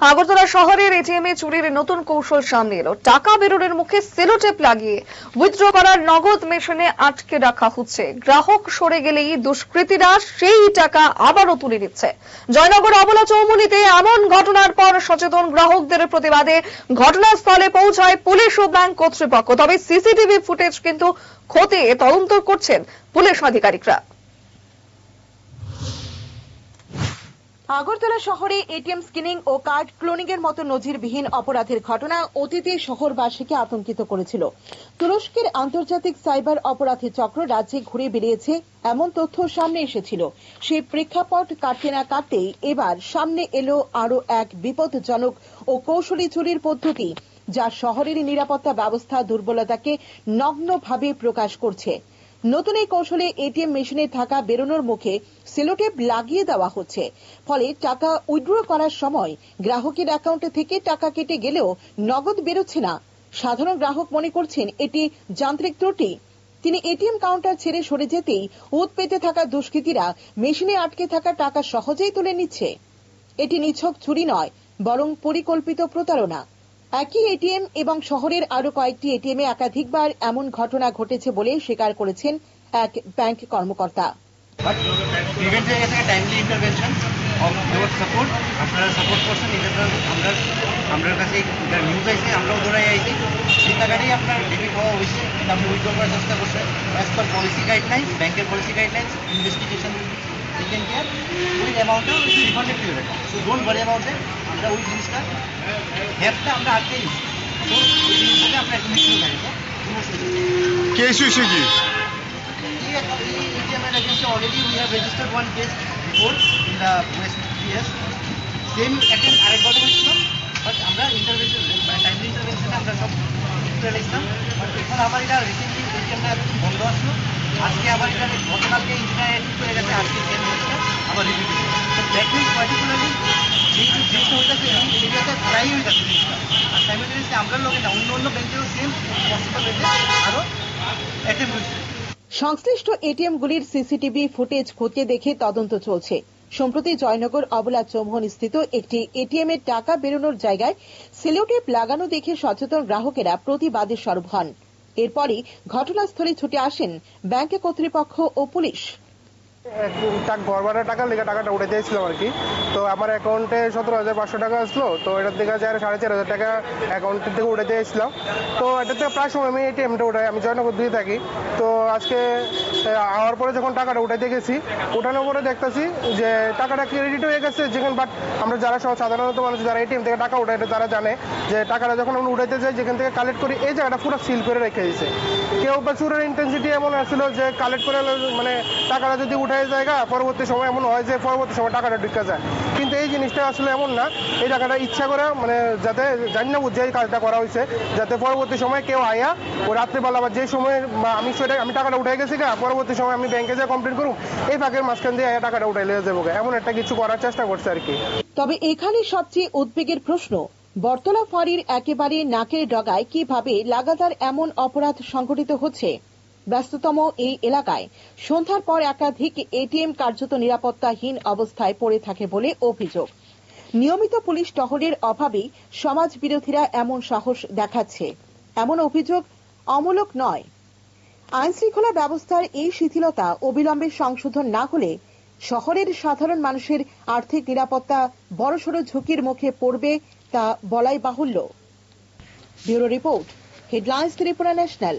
আগরতলা শহরের এটিএম এ চুরির নতুন কৌশল সামনে এলো। টাকা বেরোনোর মুখে সেলোটেপ লাগিয়ে উইথড্র করার নগদ মেশিনে আটকে রাখা হচ্ছে। গ্রাহক সরে গেলেই দুষ্কৃতীরা সেই টাকা আবারও তুলে নিচ্ছে। জয়নগর অবলা চৌমুনিতে এমন ঘটনার পর সচেতন গ্রাহকদের প্রতিবাদে ঘটনাস্থলে পৌঁছায় পুলিশ ও ব্যাংক কর্তৃপক্ষ। তবে সিসিটিভি ফুটেজ কিন্তু খতিয়ে তদন্ত করছেন পুলিশ আধিকারিকরা। আগরতলা শহরে এটিএম স্কিনিং ও কার্ড ক্লোনিং এর মতো নজিরবিহীন অপরাধের ঘটনা অতীতে শহরবাসীকে আতঙ্কিত করেছিল। তুরস্কের আন্তর্জাতিক সাইবার অপরাধী চক্র রাজ্যে ঘুরে বেরিয়েছে এমন তথ্য সামনে এসেছিল। সেই প্রেক্ষাপট কাটতে না কাটতেই এবার সামনে এলো আরও এক বিপদজনক ও কৌশলী চুরির পদ্ধতি, যা শহরের নিরাপত্তা ব্যবস্থা দুর্বলতাকে নগ্নভাবে প্রকাশ করছে। নতুন এই কৌশলে এটিএম মেশিনে থাকা বেরোনোর মুখে সেলোটেপ লাগিয়ে দেওয়া হচ্ছে। ফলে টাকা উইথড্র করার সময় গ্রাহকের অ্যাকাউন্টে থেকে টাকা কেটে গেলেও নগদ বেরোচ্ছে না। সাধারণ গ্রাহক মনে করছেন এটি যান্ত্রিক ত্রুটি। তিনি এটিএম কাউন্টার ছেড়ে সরে যেতেই উত পেতে থাকা দুষ্কৃতীরা মেশিনে আটকে থাকা টাকা সহজেই তুলে নিচ্ছে। এটি নিছক চুরি নয়, বরং পরিকল্পিত প্রতারণা। একই এটিএম এবং শহরের আরও কয়েকটি এটিএমে একাধিকবার এমন ঘটনা ঘটেছে বলে স্বীকার করেছেন এক ব্যাংক কর্মকর্তা। আপনারা চেষ্টা পলিসি গাইডলাইন্স ব্যাংকের পলিসি ইনভেস্টিগেশন টেকেন কেয়ার ওই অ্যামাউন্টটা refunded your account so don't worry about আমরা ওই জিনিসটা হ্যাপটা আমরা আটকে দিচ্ছি তো ওই জিনিসটাকে আমরা একটু মিশিয়ে থাকি কে ইস্যু কি? already we have registered one case before in the West. Same আরেকবার হয়েছিল বাট আমরা ইন্টারভেনশন টাইমলি ইন্টারভেনশনে আমরা সব চলে এসলাম বাট এখন আবার এটা রিসেন্টলি এটিএমটা বন্ধ আসলো আজকে আবার গতকালকে হয়ে গেছে আজকে জিনিসটা আবার রিপিট তো পার্টিকুলারলি প্রায় হইতেছে জিনিসটা। আর আমরা লোকে না অন্য অন্য ব্যাংকেও সেম পসিবল হয়েছে আরও অ্যাটেম্প হয়েছে। সংশ্লিষ্ট সিসিটিভি ফুটেজ খতিয়ে দেখে তদন্ত চলছে। সম্প্রতি জয়নগর অবলা চৌমহন স্থিত একটি এটিএম এর টাকা বেরোনোর জায়গায় সেলোটেপ লাগানো দেখে সচেতন গ্রাহকেরা প্রতিবাদে সরব হন। এরপরই ঘটনাস্থলে ছুটে আসেন ব্যাংক কর্তৃপক্ষ ও পুলিশ। ঘর ভাড়ার টাকা লেগে টাকাটা উঠে দিয়েছিলাম আর কি। তো আমার অ্যাকাউন্টে সতেরো হাজার পাঁচশো টাকা আসলো, তো এটার থেকে চার, সাড়ে চার হাজার টাকা অ্যাকাউন্টের থেকে উঠে দিয়েছিলাম। তো এটা থেকে প্রায় সময় আমি এটিএমটা উঠাই, আমি জয়নগর দিয়ে থাকি। তো আজকে আওয়ার পরে যখন টাকাটা উঠাইতে গেছি, উঠানোর পরে দেখতেছি যে টাকাটা ক্রেডিট হয়ে গেছে যেখানে বাট আমরা যারা সব সাধারণত মানুষ যারা এটিএম থেকে টাকা উঠাই তারা জানে যে টাকাটা যখন আমরা উঠাইতে যাই, যেখান থেকে কালেক্ট করি, এই জায়গাটা পুরো সিল করে রেখে দিয়েছে। কেউ বা চুরের ইন্টেন্সিটি এমন আসছিল যে কালেক্ট করে মানে টাকাটা যদি উঠে জায়গা, পরবর্তী সময় এমন হয় যে পরবর্তী সময় টাকাটা ঢুকে যায়। কিন্তু এই জিনিসটা আসলে এমন না, এই টাকাটা ইচ্ছা করে মানে যাতে জানি না বুঝে এই কাজটা করা হয়েছে, যাতে পরবর্তী সময় কেউ আয়া, ও রাত্রিবেলা বা যে সময় বা আমি সেটা, আমি টাকাটা উঠে গেছি গা, পরবর্তী সময় আমি ব্যাংকে যা কমপ্লিট করুম, এই ফাঁকের মাঝখান দিয়ে আয়া টাকাটা উঠে লিয়ে যাব এমন একটা কিছু করার চেষ্টা করছে আর কি। তবে এখানে সবচেয়ে উদ্বেগের প্রশ্ন বর্তলা ফাঁড়ির একেবারে নাকের ডগায় কীভাবে লাগাতার এমন অপরাধ সংঘটিত হচ্ছে? ব্যস্ততম এই এলাকায়। সন্ধ্যার পর একাধিক এটিএম কার্যত নিরাপত্তাহীন অবস্থায় পড়ে থাকে বলে অভিযোগ। নিয়মিত পুলিশ টহলের অভাবেই সমাজ বিরোধীরা এমন সাহস দেখাচ্ছে। এমন অভিযোগ অমূলক নয়। আইন শৃঙ্খলা ব্যবস্থার এই শিথিলতা অবিলম্বে সংশোধন না হলে শহরের সাধারণ মানুষের আর্থিক নিরাপত্তা বড়সড় ঝুঁকির মুখে পড়বে তা বলাই বাহুল্য। Bureau report, headlines Tripura national.